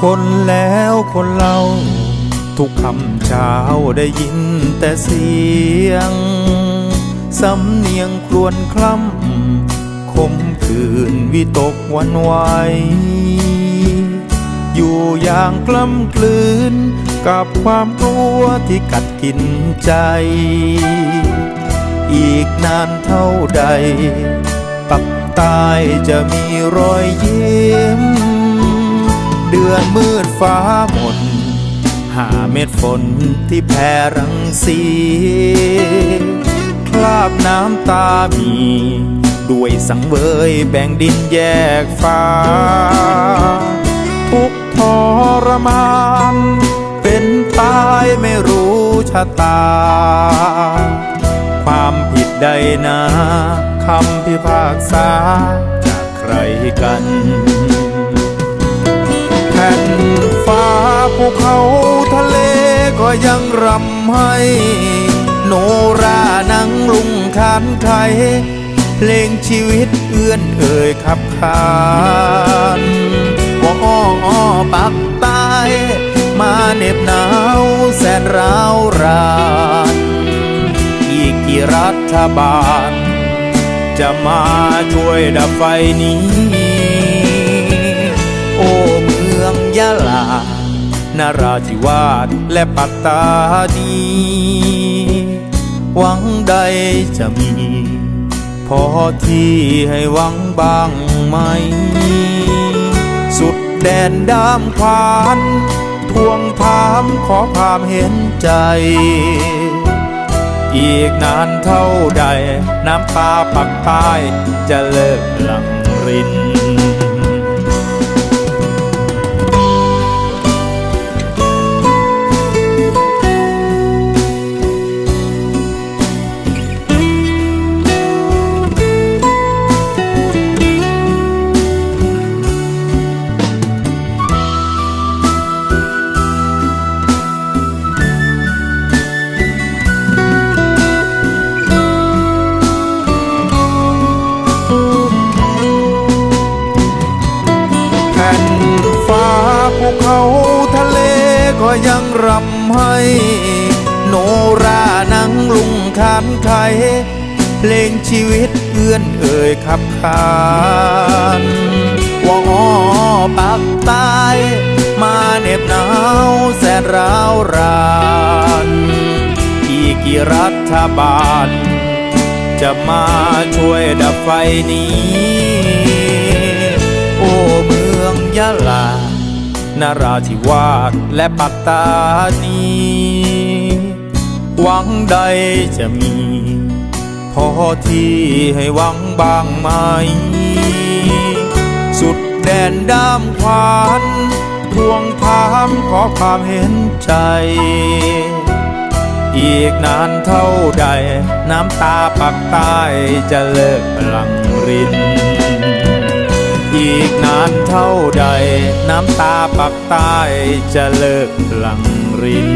คนแล้วคนเล่า ทุกคำเช้าได้ยินแต่เสียง สำเนียงครวญคล้ำคมคืนวิตกวันไหวอยู่อย่างกล้ำกลืน กับความกลัวที่กัดกินใจ อีกนานเท่าใดตับตายจะมีรอยยิ้ม เดือนมืดฟ้าหมนหาเม็ดฝนที่แผ่รังสีคราบน้ำตามี ด้วยสังเวยแบ่งดินแยกฟ้า ทุกทรมาน เป็นตายไม่รู้ชะตา ความผิดใดนะคำพิพากษาจากใครกัน ผ่นฟ้าภูเขาทะเลก็ยังรำให้ โนรานังลุงคานไทยเพลงชีวิตเอื้อนเอ่ยขับขานว่าอ้ออ้อปักตายมาเหน็บหนาวแสนร้าวรานอีกกี่รัฐบาล จะมาช่วยดับไฟนี้ นาราธิวาสและปัตตานี หวังใดจะมี พอที่ให้หวังบ้างไหม สุดแดนด้ามขวานทวงถามขอความเห็นใจ อีกนานเท่าใด น้ำตาปักใต้จะเลิกหลังริน ยังรำให้ โนรานังลุงคานไทย เพลงชีวิตเอื้อนเอ่ยขับขานว่ออปักตายมาเหน็บหนาวแสนร้าวรานอีกี่รัฐบาล จะมาช่วยดับไฟนี้ โอ้เมืองยะลา นาราธิวาสและปัตตานี หวังใดจะมี พอที่ให้หวังบ้างไหม สุดแดนด้ามขวานทวงถามขอความเห็นใจ อีกนานเท่าใด น้ำตาปักใต้จะเลิกหลังรินอีกนานเท่าใด น้ำตาปักใต้จะเลิกหลังริน